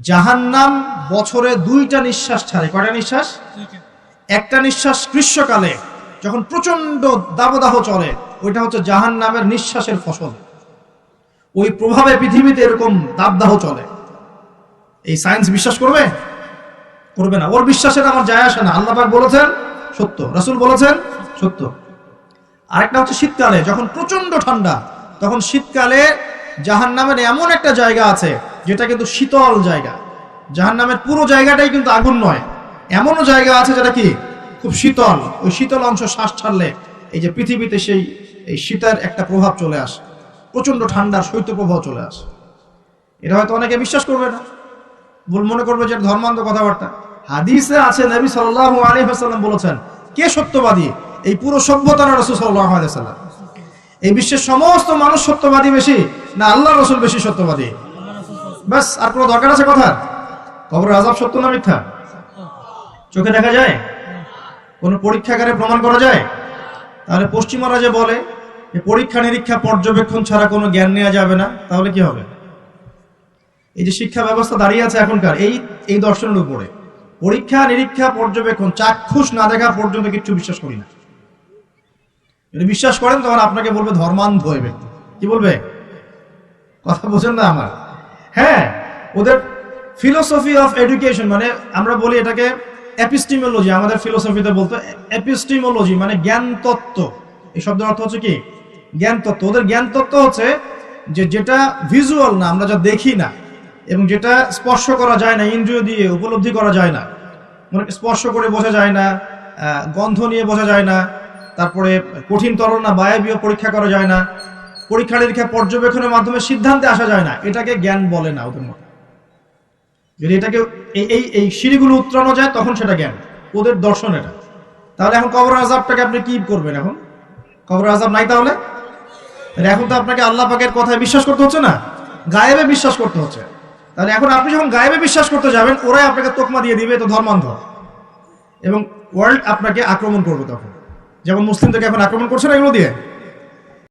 জাহান্নাম বছরে দুইটা নিঃশ্বাস ছাড়ে। কয়টা নিঃশ্বাস? একটা নিঃশ্বাস গ্রীষ্মকালে যখন প্রচণ্ড দাবদাহ চলে ওইটা হচ্ছে জাহান নামের নিঃশ্বাসের ফসল। ওই প্রভাবে পৃথিবীতে এরকম দাবদাহ চলে। এই সায়েন্স বিশ্বাস করবে? করবে না। ওর বিশ্বাসের আমার যায় আসে না। আল্লাহ পাক বলেছেন সত্য। রাসূল বলেছেন সত্য। আরেকটা হচ্ছে শীতকালে যখন প্রচণ্ড ঠান্ডা তখন শীতকালে জাহান নামের এমন একটা জায়গা আছে যেটা কিন্তু শীতল জায়গা। জাহান নামের পুরো জায়গাটাই কিন্তু আগুন নয়। এমনও জায়গা আছে যেটা কি? খুব শীতল। ওই শীতল অংশ শ্বাস ছাড়লে এই যে পৃথিবীতে সেই, এই শীতের একটা প্রভাব চলে আসে। প্রচণ্ড ঠান্ডার শৈত্য প্রভাব চলে আসে। এটা হয়তো অনেকে বিশ্বাস করবে না। ভুল মনে করবে যে ধর্মান্ধ কথাবার্তা। হাদিসে আছে, নবী সাল্লাল্লাহু আলাইহি ওয়াসাল্লাম বলেছেন, কে সত্যবাদী? এই পুরো সভ্যতা না রাসূল আলাইহি ওয়াসাল্লাম। এই বিশ্বের সমস্ত মানুষ সত্যবাদী বেশি, না আল্লাহ রসুল বেশি সত্যবাদী? ব্যাস আর কোনো দরকার আছে কথা? কবর আজাব সত্য না মিথ্যা? চোখে দেখা যায়? কোনো পরীক্ষাগারে প্রমাণ করা যায়? তাহলে পশ্চিমারা যে বলে যে, পরীক্ষা নিরীক্ষা পর্যবেক্ষণ ছাড়া কোনো জ্ঞান নেওয়া যাবে না, তাহলে কি হবে? এই যে শিক্ষা ব্যবস্থা দাঁড়িয়ে আছে এখনকার, এই এই দর্শনের উপরে। পরীক্ষা নিরীক্ষা পর্যবেক্ষণ, চাক্ষুষ না দেখা পর্যন্ত কিছু বিশ্বাস করি না। যদি বিশ্বাস করেন, তখন আপনাকে বলবে ধর্মান্ধ হয়ে ব্যক্তি। কি বলবে? কথা বোঝেন না আমার। হ্যাঁ ওদের ফিলোসফি অফ এডুকেশন মানে আমরা বলি এটাকে এপিস্টিমোলজি আমাদের ফিলোসফিতে বলতো এপিস্টিমোলজি মানে জ্ঞান তত্ত্ব। এই শব্দের অর্থ হচ্ছে কি? জ্ঞান তত্ত্ব। ওদের জ্ঞান তত্ত্ব হচ্ছে যে যেটা ভিজুয়াল না, আমরা যা দেখি না, এবং যেটা স্পর্শ করা যায় না, ইন্দ্রিয় দিয়ে, উপলব্ধি করা যায় না। মানে স্পর্শ করে বোঝা যায় না গন্ধ নিয়ে বোঝা যায় না, তারপরে কঠিন তরল না, বায়বীয় পরীক্ষা করা যায় না। পরীক্ষা নিরীক্ষা পর্যবেক্ষণের মাধ্যমে সিদ্ধান্তে আসা যায় না। এটাকে জ্ঞান বলে না ওদের মতো। যদি এটাকে এই এই সিঁড়িগুলো উত্তরানো যায়, তখন সেটা জ্ঞান। ওদের দর্শন এটা। তাহলে এখন কবর আজাবটাকে আপনি কি করবেন এখন? কবর আজাব নাই তাহলে? এখন তো আপনাকে আল্লাহ পাকের কথায় বিশ্বাস করতে হচ্ছে না? গায়েবে বিশ্বাস করতে হচ্ছে। তাহলে এখন আপনি যখন গায়েবে বিশ্বাস করতে যাবেন, ওরাই আপনাকে তোকমা দিয়ে দিবে তো ধর্মান্ধ। এবং ওয়ার্ল্ড আপনাকে আক্রমণ করবে তখন। যেমন মুসলিমদেরকে এখন আক্রমণ করছে না এগুলো দিয়ে?